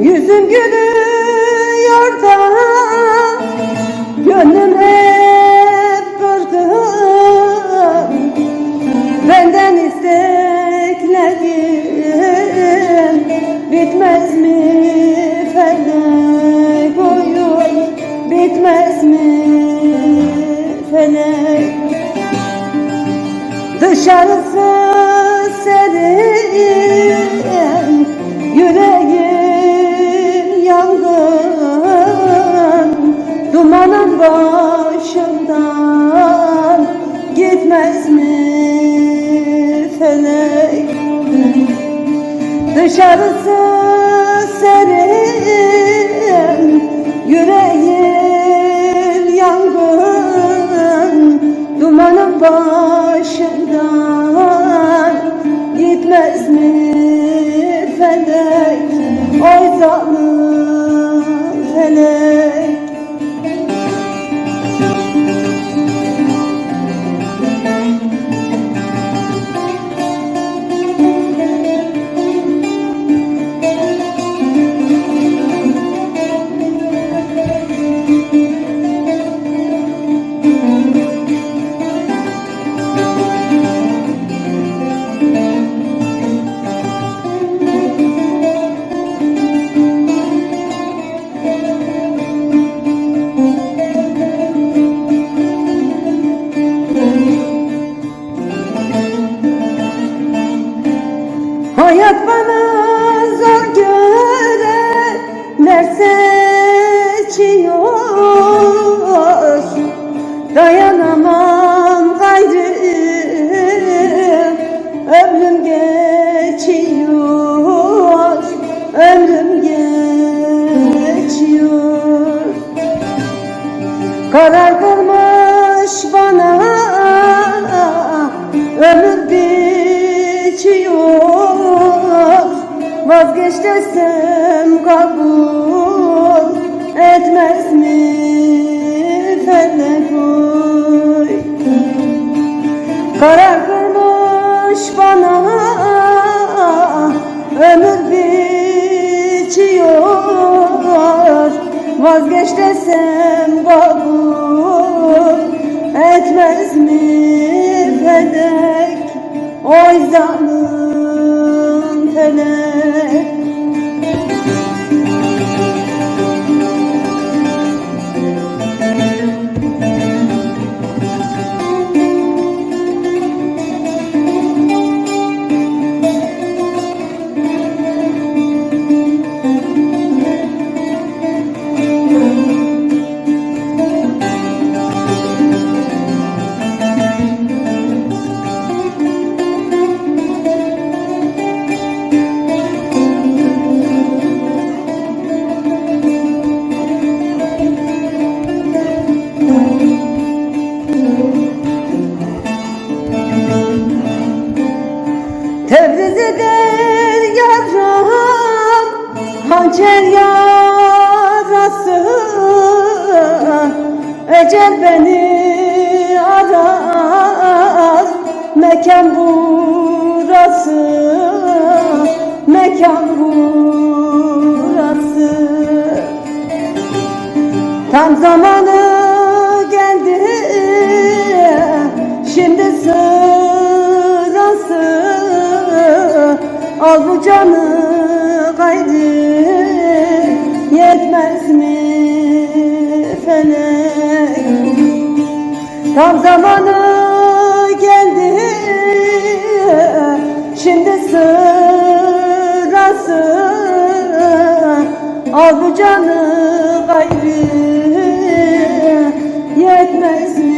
Yüzüm gülüyor da Gönlüm hep kırgın Benden isteklerim Bitmez mi felek oyun Bitmez mi felek Dışarısı Dışarısı serin Hayat bana zor göreler seçiyor Dayanamam gayrı Ömrüm geçiyor Ömrüm geçiyor. Karar kılmış bana Ömür bitiyor Vazgeç desem kabul Etmez mi? Felek oy. Karar kılmış bana Ömür bitiyor Vazgeç desem kabul Etmez mi? Felek Oy zalim felek eder yaram Hançer yarası. Ecel beni arar Mekan burası. Mekan burası. Tam zamanı geldi Şimdi sırası Al bu canı gaydi Yetmez mi felek Tam zamanı geldi Şimdi sırası. Al bu canı gayri Yetmez mi